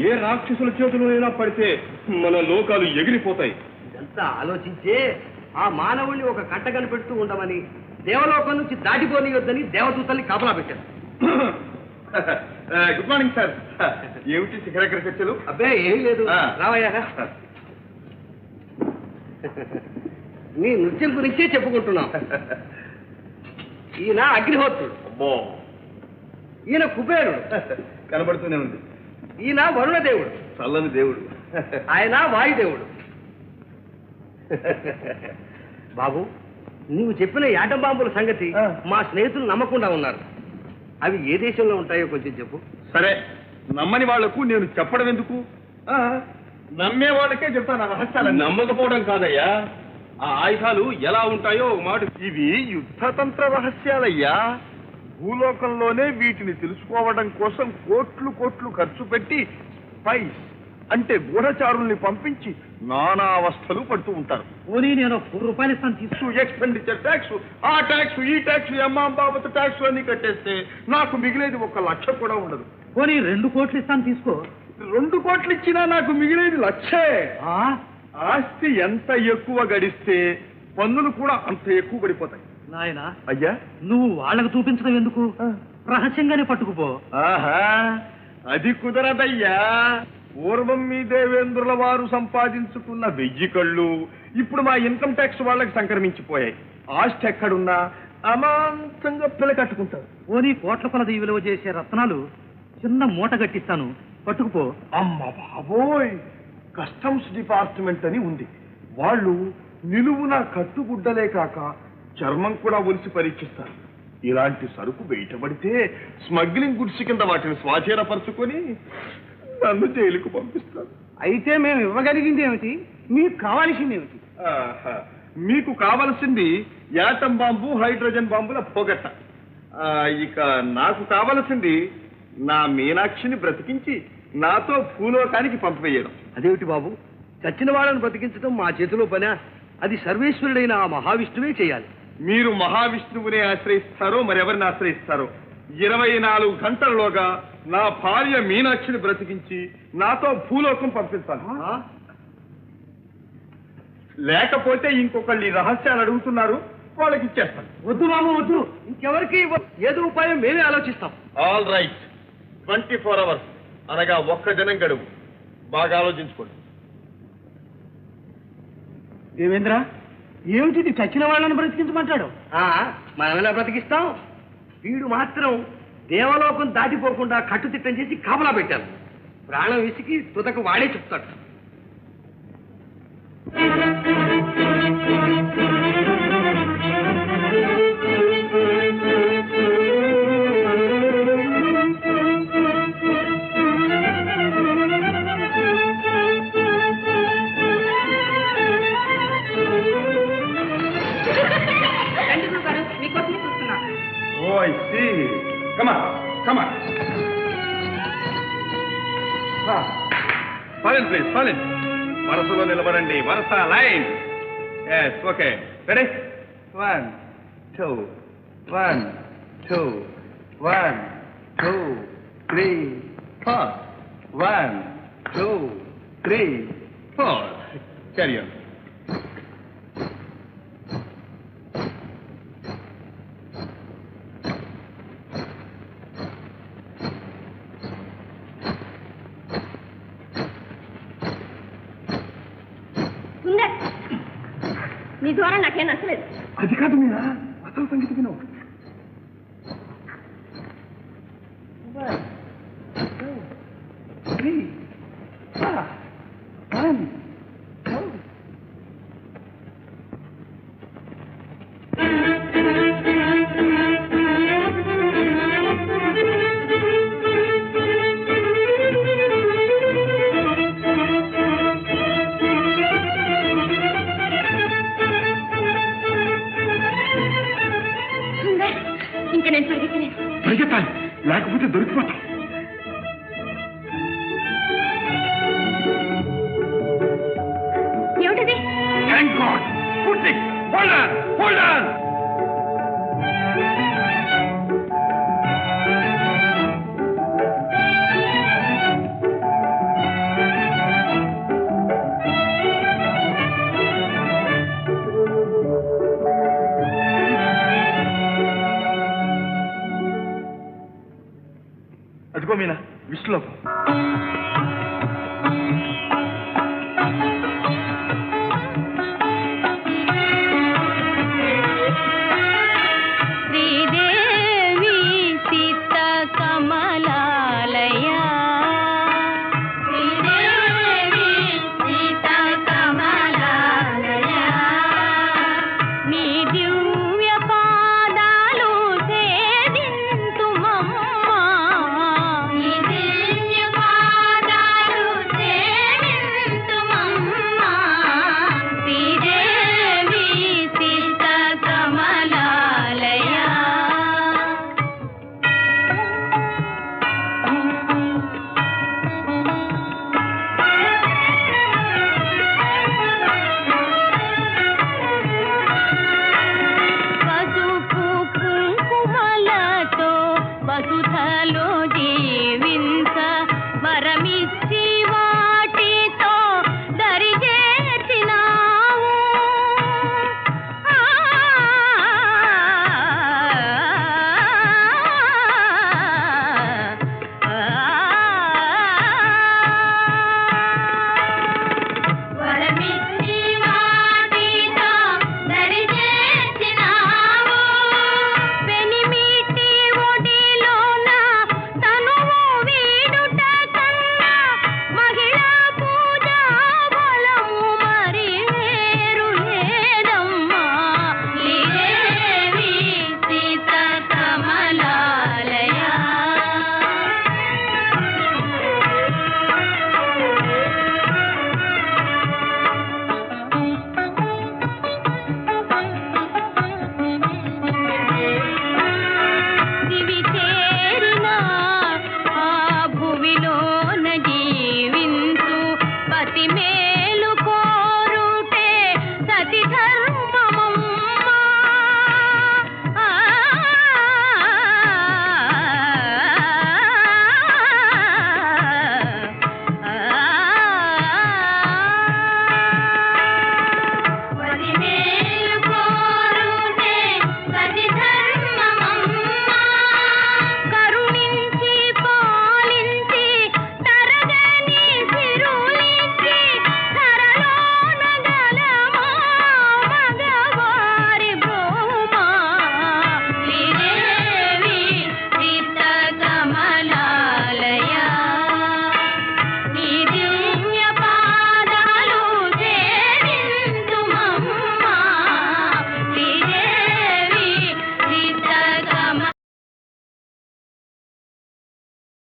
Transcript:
ఏ రాక్షసుల చేతులైనా పడితే మన లోకాలు ఎగిరిపోతాయి. ఇదంతా ఆలోచించే ఆ మానవుణ్ణి ఒక కట్ట కనిపెడుతూ ఉండమని దేవలోకం నుంచి దాటిపోనియొద్దని దేవదూతల్ని కాపలా పెట్టారు. Good morning sir. ఏమిటి శిఖరగ్ర చర్చలు? అబ్బే ఏం లేదు. రావయ్యా. నీ నృత్యం గురించే చెప్పుకుంటున్నాం. ఈయన అగ్నిహోత్రుడు. అబ్బో ఈయన కుబేరుడు. కనబడుతూనే ఉంది. ఈయన వరుణదేవుడు. చల్లని దేవుడు. ఆయన వాయుదేవుడు. బాబు నీవు చెప్పిన యాటం బాంబుల సంగతి. మా స్నేహితులు నమ్మకుండా ఉన్నారు. అవి ఏ దేశంలో ఉంటాయో కొంచెం చెప్పు. సరే నమ్మని వాళ్ళకు నేను చెప్పడం ఎందుకు? ఆ, నమ్మే వాళ్ళకే చెప్తాను రహస్యాలు నమ్మకపోవడం కాదయ్యా. ఆ ఆయుధాలు ఎలా ఉంటాయో ఒక మాట. ఇవి యుద్ధతంత్ర రహస్యాలయ్యా. భూలోకంలోనే వీటిని తెలుసుకోవడం కోసం కోట్లు కోట్లు ఖర్చు పెట్టి స్పైస్ అంటే గూఢచారుల్ని పంపించి నానా అవస్థలు పడుతూ ఉంటారు. పోనీ నేను ఒక రూపాయలు ఇస్తాను తీసు ఎక్స్పెండిచర్ ట్యాక్స్ ఆ ట్యాక్స్ ఈ ట్యాక్స్ అమ్మాం బాబత్ ట్యాక్స్ అన్ని కట్టేస్తే నాకు మిగిలేది ఒక లక్ష కూడా ఉండదు. పోనీ రెండు కోట్లు ఇస్తాను తీసుకో. రెండు కోట్లు ఇచ్చినా నాకు మిగిలేది లక్షే. ఆస్తి ఎంత ఎక్కువ గడిస్తే పన్నులు కూడా అంత ఎక్కువ పడిపోతాయి. నాయన అయ్యా? నువ్వు వాళ్ళకు చూపించడం ఎందుకు? రహస్యంగానే పట్టుకుపో. ఆహా అది కుదరదయ్యా. పూర్వం మీ దేవేంద్రుల వారు సంపాదించుకున్న వెయ్యి కళ్ళు ఇప్పుడు మా ఇన్కమ్ ట్యాక్స్ వాళ్ళకి సంక్రమించిపోయాయి. ఆస్తి ఎక్కడున్నా అమాంతంగా పిలకట్టుకుంటారు పోనీ కోట్ల కొలది విలువ చేసే రత్నాలు చిన్న మూట కట్టిస్తాను. పట్టుకుపో. అమ్మ బాబోయ్ కస్టమ్స్ డిపార్ట్మెంట్ అని ఉంది. వాళ్ళు నిలువున కట్టుగుడ్డలే కాక చర్మం కూడా ఒలిసి పరీక్షిస్తారు. ఇలాంటి సరుకు బయటపడితే స్మగ్లింగ్ గుడ్స్ కింద వాటిని స్వాధీనపరుచుకొని నన్ను జైలుకు పంపిస్తారు. అయితే మేము ఇవ్వగలిగింది ఏమిటి? మీకు కావాల్సింది ఏమిటి. మీకు కావలసింది యాటం బాంబు హైడ్రోజన్ బాంబుల పొగట్ట ఇక నాకు కావలసింది నా మీనాక్షిని బ్రతికించి నాతో భూలోకానికి పంపివేయడం. అదేమిటి బాబు? చచ్చిన వాళ్ళని బ్రతికించడం మా చేతిలో పనా? అది సర్వేశ్వరుడైన ఆ మహావిష్ణువే చేయాలి. మీరు మహావిష్ణువునే ఆశ్రయిస్తారో మరెవరిని ఆశ్రయిస్తారో. ఇరవై నాలుగు గంటల్లోగా నా భార్య మీనాక్షిని బ్రతికించి నాతో భూలోకం పంపిస్తాను? లేకపోతే ఇంకొకళ్ళు ఈ రహస్యాలు అడుగుతున్నారు వాళ్ళకి ఇచ్చేస్తాను. వద్దు బాబు వద్దు. ఇంకెవరికి ఏదో ఉపాయం మేమే ఆలోచిస్తాం. All right twenty four hours. అనగా ఒక్క దినం గడువు. బాగా ఆలోచించుకోండి. దేవేంద్ర ఏమిటిది? చచ్చిన వాళ్ళని బ్రతికించమంటాడు? మనం ఎలా బ్రతికిస్తాం? వీడు మాత్రం దేవలోకం దాటిపోకుండా కట్టుదిట్టం చేసి కాపలా పెట్టారు ప్రాణం విసికి తుదకు వాడే చెప్తాడు. ఓ ఐ సీ కమా కమా fall in please fall in వరుసలో నిలబడండి. వరుస line. Yes okay ready one two one two one two three four one two three four carry on నీ ద్వారా నాకేం నచ్చలేదు అది కాదు మీరా అసలు నేను పరిగెత్తలేదు పరిగెత్తాలి. లేకపోతే దొరికిపోతాం. ఏమిటది? Thank God good thing hold on hold on Mina, Aminah. Bismillah.